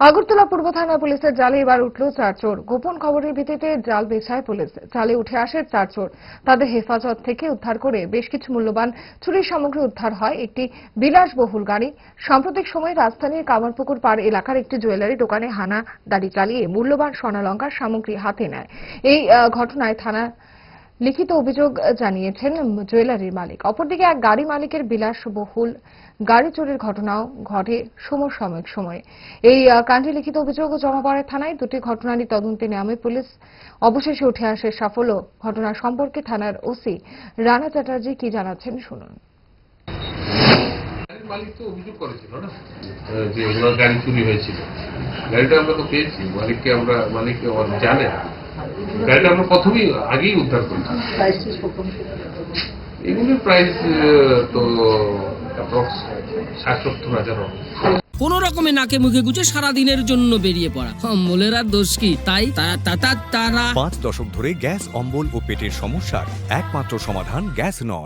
আগরতলা পূর্ব থানা পুলিশের জালে এবার উঠল চার চোর। গোপন খবরের ভিত্তিতে জাল বেছায় পুলিশ। জালে উঠে আসে চার চোর। তাদের হেফাজত থেকে উদ্ধার করে বেশ কিছু মূল্যবান চুরির সামগ্রী উদ্ধার হয়। একটি বিলাসবহুল গাড়ি। সাম্প্রতিক সময়ে রাজধানীর কামারপুকুর পাড় এলাকার একটি জুয়েলারি দোকানে হানা দাড়ি চালিয়ে মূল্যবান স্বর্ণালঙ্কার সামগ্রী হাতে নেয়। এই ঘটনায় থানা লিখিত অভিযোগ জানিয়েছেন জুয়েলারির মালিক। অপরদিকে এক গাড়ি মালিকের বিলাসবহুল গাড়ি চুরির ঘটনাও ঘটে সমসাময়িক সময়ে। এই কাণ্ডে লিখিত অভিযোগ জমা পড়ে থানায় দুটি ঘটনারই তদন্তে নামে পুলিশ অবশেষে উঠে আসে সাফল্য ঘটনা সম্পর্কে থানার ওসি রানা চ্যাটার্জি কি জানাচ্ছেন শুনুন। মালিক তো অভিযোগ করেছিল না? যে ওনার গাড়ি চুরি হয়েছিল। গাড়িটা আমরা তো পেয়েছি। মালিককে আমরা মালিক আমার জানে গাড়িটা আমরা প্রথমেই আগেই উদ্ধার করেছি। এগুলির প্রাইস তো অ্যাপ্রক্স ষাট সত্তর হাজার হবে। কোন রকমে নাকে মুখে গুছে সারা দিনের জন্য বেরিয়ে পড়া। অম্বলের আর দোষ কি? তাই তারা পাঁচ দশক ধরে গ্যাস অম্বল ও পেটের সমস্যার একমাত্র সমাধান গ্যাস নল